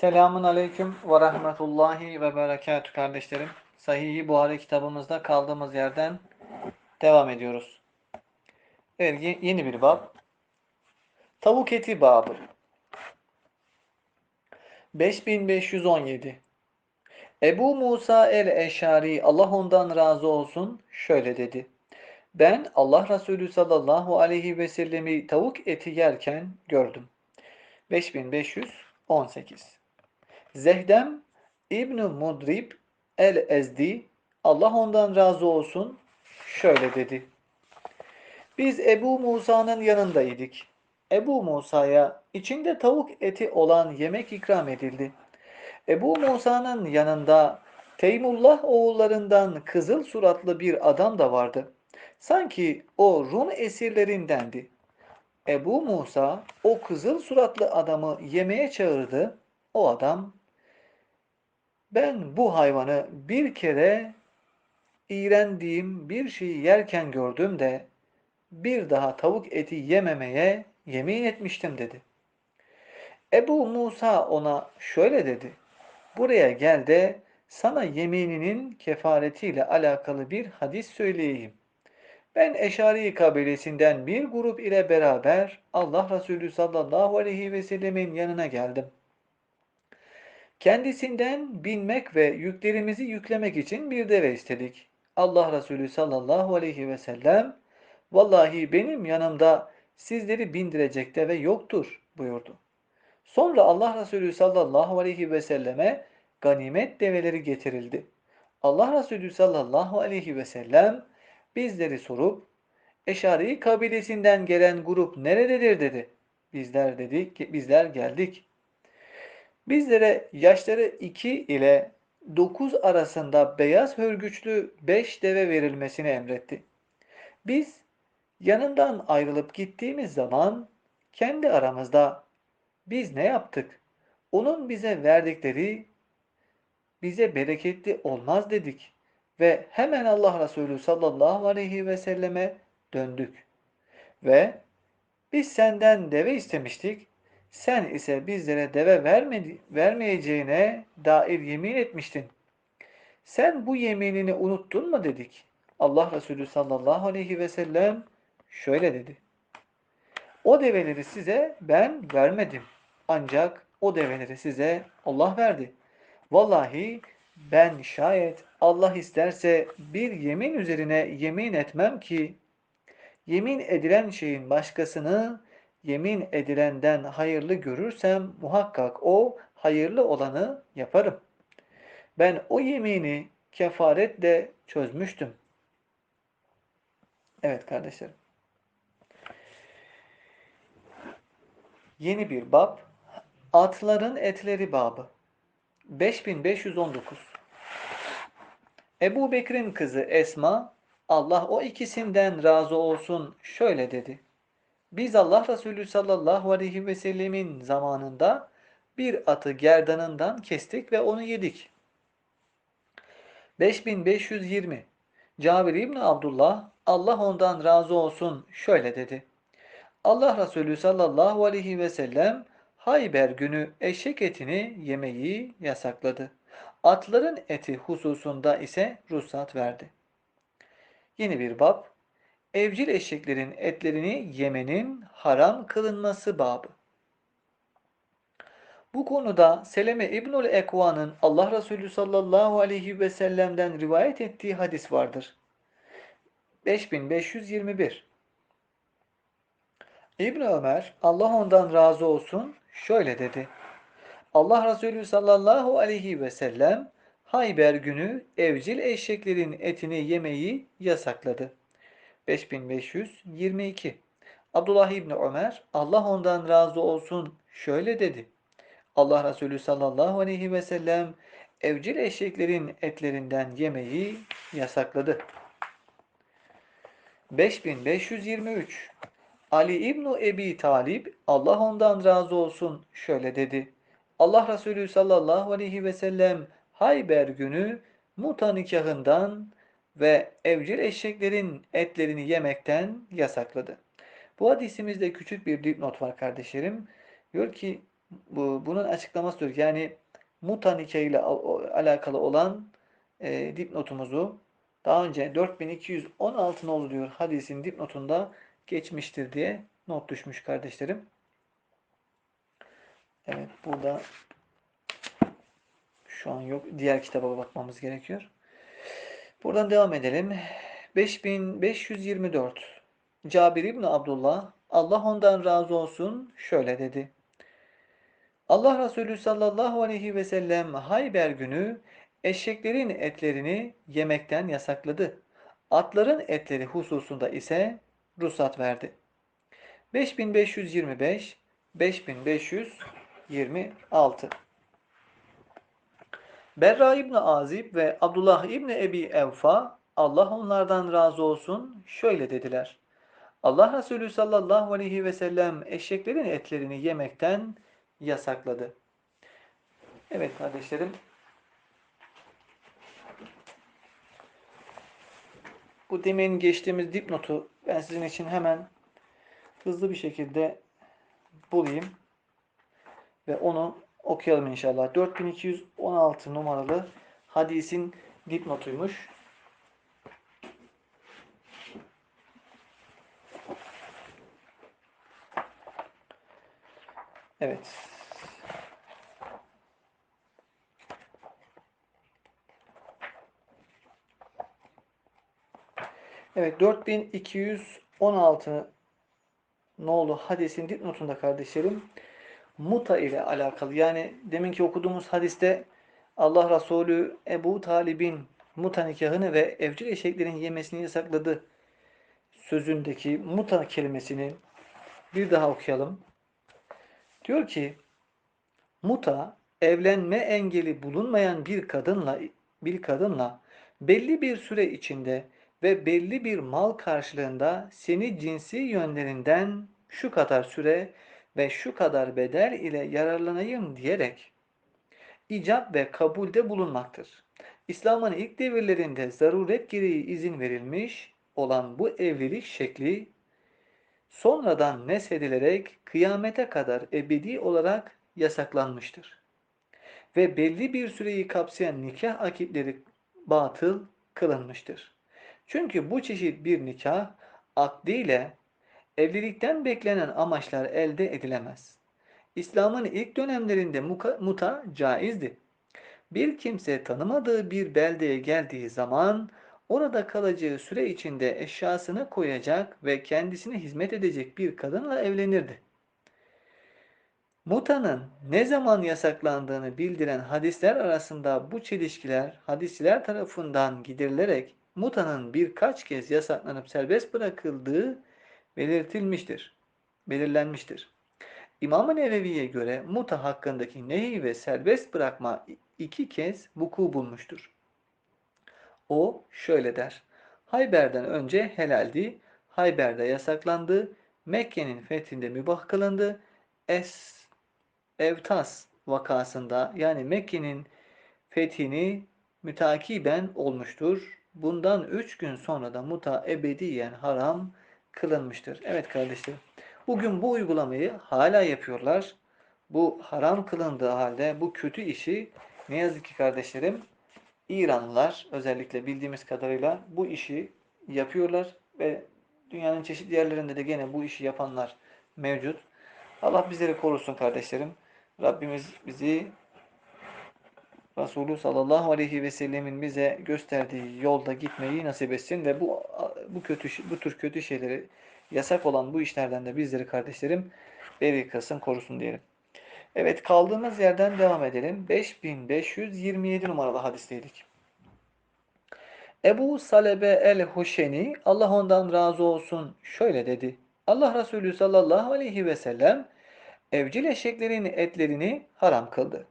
Selamun Aleyküm ve Rahmetullahi ve Berekatü kardeşlerim. Sahih-i Buhari kitabımızda kaldığımız yerden devam ediyoruz. Evet, ye- yeni bir bab. Tavuk eti babı. 5517 Ebu Musa el-Eşari Allah ondan razı olsun şöyle dedi. Ben Allah Resulü sallallahu aleyhi ve sellemi tavuk eti yerken gördüm. 5518 Zehdem İbn Mudrib el-Ezdi Allah ondan razı olsun şöyle dedi. Biz Ebu Musa'nın yanındaydık. Ebu Musa'ya içinde tavuk eti olan yemek ikram edildi. Ebu Musa'nın yanında Teymullah oğullarından kızıl suratlı bir adam da vardı. Sanki o Rum esirlerindendi. Ebu Musa o kızıl suratlı adamı yemeğe çağırdı. O adam ben bu hayvanı bir kere iğrendiğim bir şeyi yerken gördüm de bir daha tavuk eti yememeye yemin etmiştim dedi. Ebu Musa ona şöyle dedi. Buraya gel de sana yemininin kefaretiyle alakalı bir hadis söyleyeyim. Ben Eşari kabilesinden bir grup ile beraber Allah Resulü sallallahu aleyhi ve sellemin yanına geldim. Kendisinden binmek ve yüklerimizi yüklemek için bir deve istedik. Allah Resulü sallallahu aleyhi ve sellem vallahi benim yanımda sizleri bindirecek deve yoktur buyurdu. Sonra Allah Resulü sallallahu aleyhi ve selleme ganimet develeri getirildi. Allah Resulü sallallahu aleyhi ve sellem bizleri sorup Eşari kabilesinden gelen grup nerededir dedi. Bizler dedik, bizler geldik. Bizlere yaşları 2 ile 9 arasında beyaz hörgüçlü 5 deve verilmesini emretti. Biz yanından ayrılıp gittiğimiz zaman kendi aramızda biz ne yaptık? Onun bize verdikleri bize bereketli olmaz dedik ve hemen Allah Resulü sallallahu aleyhi ve selleme döndük. Ve biz senden deve istemiştik. Sen ise bizlere deve vermedi, vermeyeceğine dair yemin etmiştin. Sen bu yeminini unuttun mu dedik. Allah Resulü sallallahu aleyhi ve sellem şöyle dedi. O develeri size ben vermedim. Ancak o develeri size Allah verdi. Vallahi ben şayet Allah isterse bir yemin üzerine yemin etmem ki yemin edilen şeyin başkasını yemin edilenden hayırlı görürsem muhakkak o hayırlı olanı yaparım. Ben o yemini kefaretle çözmüştüm. Evet kardeşlerim. Yeni bir bab. Atların etleri babı. 5519 Ebu Bekir'in kızı Esma, Allah o ikisinden razı olsun şöyle dedi. Biz Allah Resulü sallallahu aleyhi ve sellemin zamanında bir atı gerdanından kestik ve onu yedik. 5520 Cabir İbni Abdullah, Allah ondan razı olsun şöyle dedi. Allah Resulü sallallahu aleyhi ve sellem Hayber günü eşek etini yemeyi yasakladı. Atların eti hususunda ise ruhsat verdi. Yeni bir bab. Evcil eşeklerin etlerini yemenin haram kılınması babı. Bu konuda Seleme İbnül Ekva'nın Allah Resulü sallallahu aleyhi ve sellem'den rivayet ettiği hadis vardır. 5521 İbn Ömer Allah ondan razı olsun şöyle dedi. Allah Resulü sallallahu aleyhi ve sellem Hayber günü evcil eşeklerin etini yemeyi yasakladı. 5522 Abdullah İbni Ömer Allah ondan razı olsun şöyle dedi. Allah Resulü sallallahu aleyhi ve sellem evcil eşeklerin etlerinden yemeyi yasakladı. 5523 Ali İbnu Ebi Talib Allah ondan razı olsun şöyle dedi. Allah Resulü sallallahu aleyhi ve sellem Hayber günü muta nikahından ve evcil eşeklerin etlerini yemekten yasakladı. Bu hadisimizde küçük bir dipnot var kardeşlerim. Diyor ki Bu, bunun açıklamasıdır. Yani muta nikahıyla alakalı olan e, dipnotumuzu daha önce 4216 nolu diyor hadisin dipnotunda geçmiştir diye not düşmüş kardeşlerim. Evet burada şu an yok. Diğer kitaba bakmamız gerekiyor. Buradan devam edelim. 5524 Cabir İbni Abdullah Allah ondan razı olsun şöyle dedi. Allah Resulü sallallahu aleyhi ve sellem Hayber günü eşeklerin etlerini yemekten yasakladı. Atların etleri hususunda ise ruhsat verdi. 5525 5526 Berra İbni Azib ve Abdullah İbni Ebi Evfa Allah onlardan razı olsun şöyle dediler. Allah Resulü sallallahu aleyhi ve sellem eşeklerin etlerini yemekten yasakladı. Evet kardeşlerim. Bu demin geçtiğimiz dipnotu ben sizin için hemen hızlı bir şekilde bulayım ve onu okuyalım inşallah. 4216 numaralı hadisin dipnotuymuş. Evet. Evet 4216 nolu hadisin dipnotunda kardeşlerim muta ile alakalı. Yani deminki okuduğumuz hadiste Allah Resulü Ebu Talib'in muta nikahını ve evcil eşeklerin yemesini yasakladı sözündeki muta kelimesini bir daha okuyalım. Diyor ki muta evlenme engeli bulunmayan bir kadınla bir kadınla belli bir süre içinde ve belli bir mal karşılığında seni cinsi yönlerinden şu kadar süre ve şu kadar bedel ile yararlanayım diyerek icap ve kabulde bulunmaktır. İslam'ın ilk devirlerinde zaruret gereği izin verilmiş olan bu evlilik şekli sonradan neshedilerek kıyamete kadar ebedi olarak yasaklanmıştır. Ve belli bir süreyi kapsayan nikah akitleri batıl kılınmıştır. Çünkü bu çeşit bir nikah akdiyle evlilikten beklenen amaçlar elde edilemez. İslam'ın ilk dönemlerinde muta caizdi. Bir kimse tanımadığı bir beldeye geldiği zaman orada kalacağı süre içinde eşyasını koyacak ve kendisine hizmet edecek bir kadınla evlenirdi. Mutanın ne zaman yasaklandığını bildiren hadisler arasında bu çelişkiler hadisler tarafından giderilerek mutanın birkaç kez yasaklanıp serbest bırakıldığı belirtilmiştir. Belirlenmiştir. İmam-ı Nevevi'ye göre muta hakkındaki nehi ve serbest bırakma iki kez vuku bulmuştur. O şöyle der. Hayber'den önce helaldi, Hayber'de yasaklandı, Mekke'nin fethinde mübah kılındı, Es Evtas vakasında yani Mekke'nin fethini mütakiben olmuştur. Bundan üç gün sonra da muta ebediyen haram kılınmıştır. Evet kardeşlerim. Bugün bu uygulamayı hala yapıyorlar. Bu haram kılındığı halde bu kötü işi ne yazık ki kardeşlerim İranlılar özellikle bildiğimiz kadarıyla bu işi yapıyorlar ve dünyanın çeşitli yerlerinde de gene bu işi yapanlar mevcut. Allah bizleri korusun kardeşlerim. Rabbimiz bizi Resulü sallallahu aleyhi ve sellemin bize gösterdiği yolda gitmeyi nasip etsin ve bu bu kötü bu tür kötü şeyleri yasak olan bu işlerden de bizleri kardeşlerim beri kılsın, korusun diyelim. Evet kaldığımız yerden devam edelim. 5527 numaralı hadisteydik. Ebu Salebe el-Huşeni Allah ondan razı olsun şöyle dedi. Allah Resulü sallallahu aleyhi ve sellem evcil eşeklerin etlerini haram kıldı.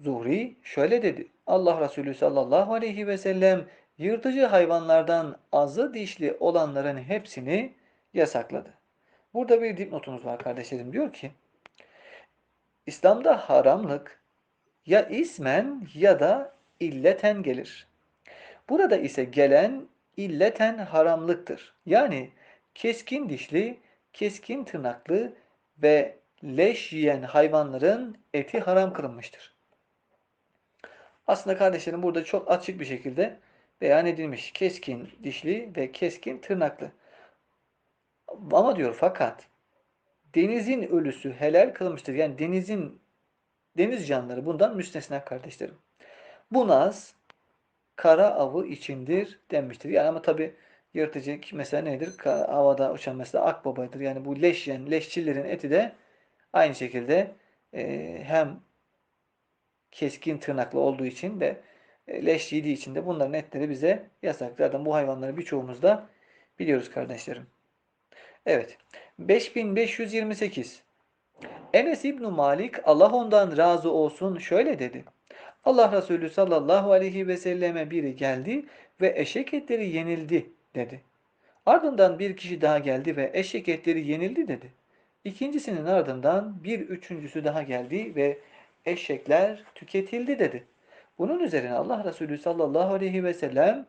Zuhri şöyle dedi. Allah Resulü sallallahu aleyhi ve sellem yırtıcı hayvanlardan azı dişli olanların hepsini yasakladı. Burada bir dipnotumuz var kardeşlerim. Diyor ki İslam'da haramlık ya ismen ya da illeten gelir. Burada ise gelen illeten haramlıktır. Yani keskin dişli, keskin tırnaklı ve leş yiyen hayvanların eti haram kılınmıştır. Aslında kardeşlerim burada çok açık bir şekilde beyan edilmiş. Keskin dişli ve keskin tırnaklı. Ama diyor fakat denizin ölüsü helal kılınmıştır. Yani denizin deniz canlıları bundan müstesna kardeşlerim. Bu naz kara avı içindir denmiştir. Yani ama tabi yırtıcı mesela nedir? Havada uçan mesela akbabadır. Yani bu leş yiyen leşçillerin eti de aynı şekilde e, hem keskin tırnaklı olduğu için de e, leş yediği için de bunların etleri bize yasak. Zaten bu hayvanları birçoğumuz da biliyoruz kardeşlerim. Evet. 5528 Enes İbn Malik Allah ondan razı olsun şöyle dedi. Allah Resulü sallallahu aleyhi ve selleme biri geldi ve eşek etleri yenildi dedi. Ardından bir kişi daha geldi ve eşek etleri yenildi dedi. İkincisinin ardından bir üçüncüsü daha geldi ve eşekler tüketildi dedi. Bunun üzerine Allah Resulü sallallahu aleyhi ve sellem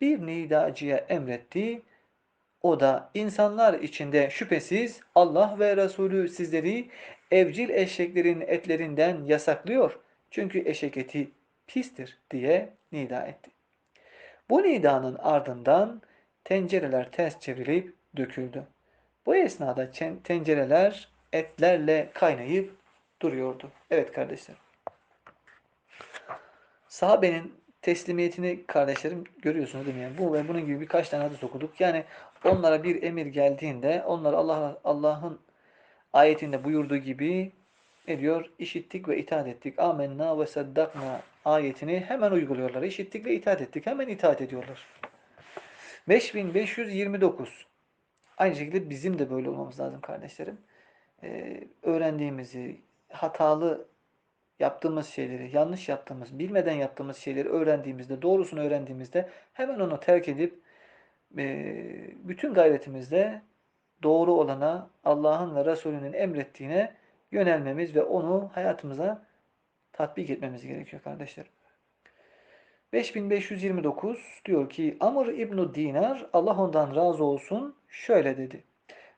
bir nidacıya emretti. O da insanlar içinde şüphesiz Allah ve Resulü sizleri evcil eşeklerin etlerinden yasaklıyor. Çünkü eşek eti pistir diye nida etti. Bu nidanın ardından tencereler ters çevirip döküldü. Bu esnada tencereler etlerle kaynayıp duruyordu. Evet kardeşler. Sahabenin teslimiyetini kardeşlerim görüyorsunuz değil mi? Yani bu ve bunun gibi birkaç tane hadis okuduk. Yani onlara bir emir geldiğinde onlar Allah Allah'ın ayetinde buyurduğu gibi ne diyor? İşittik ve itaat ettik. Amenna ve saddakna ayetini hemen uyguluyorlar. İşittik ve itaat ettik. Hemen itaat ediyorlar. 5529 Aynı şekilde bizim de böyle olmamız lazım kardeşlerim. Ee, öğrendiğimizi, hatalı yaptığımız şeyleri, yanlış yaptığımız, bilmeden yaptığımız şeyleri öğrendiğimizde, doğrusunu öğrendiğimizde hemen onu terk edip bütün gayretimizle doğru olana, Allah'ın ve Resulünün emrettiğine yönelmemiz ve onu hayatımıza tatbik etmemiz gerekiyor kardeşlerim. 5529 diyor ki Amr İbn Dinar Allah ondan razı olsun şöyle dedi.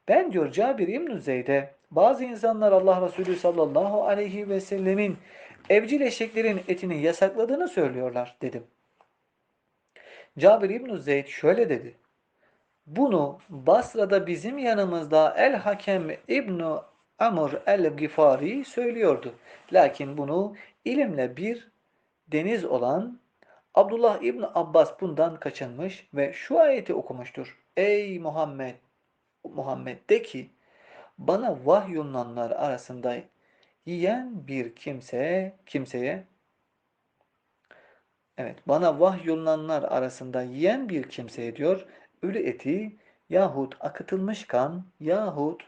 Ben diyor Cabir İbn Zeyd'e bazı insanlar Allah Resulü sallallahu aleyhi ve sellemin evcil eşeklerin etini yasakladığını söylüyorlar dedim. Cabir İbn Zeyd şöyle dedi. Bunu Basra'da bizim yanımızda El Hakem İbn Amr el-Gifari söylüyordu. Lakin bunu ilimle bir deniz olan Abdullah İbn Abbas bundan kaçınmış ve şu ayeti okumuştur. Ey Muhammed Muhammed de ki bana vahyolunanlar arasında yiyen bir kimse kimseye evet bana vahyolunanlar arasında yiyen bir kimseye diyor ölü eti yahut akıtılmış kan yahut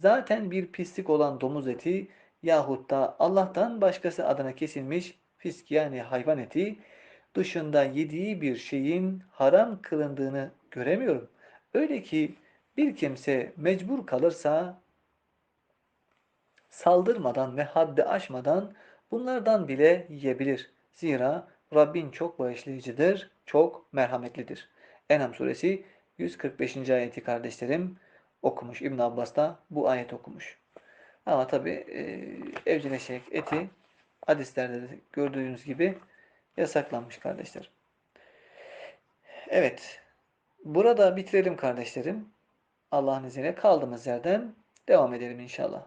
zaten bir pislik olan domuz eti yahut da Allah'tan başkası adına kesilmiş fisk yani hayvan eti dışında yediği bir şeyin haram kılındığını göremiyorum. Öyle ki bir kimse mecbur kalırsa saldırmadan ve haddi aşmadan bunlardan bile yiyebilir. Zira Rabbin çok bağışlayıcıdır, çok merhametlidir. Enam suresi 145. ayeti kardeşlerim okumuş. İbn Abbas da bu ayet okumuş. Ama tabi e, evcil eşek eti hadislerde de gördüğünüz gibi yasaklanmış kardeşlerim. Evet. Burada bitirelim kardeşlerim. Allah'ın izniyle kaldığımız yerden devam edelim inşallah.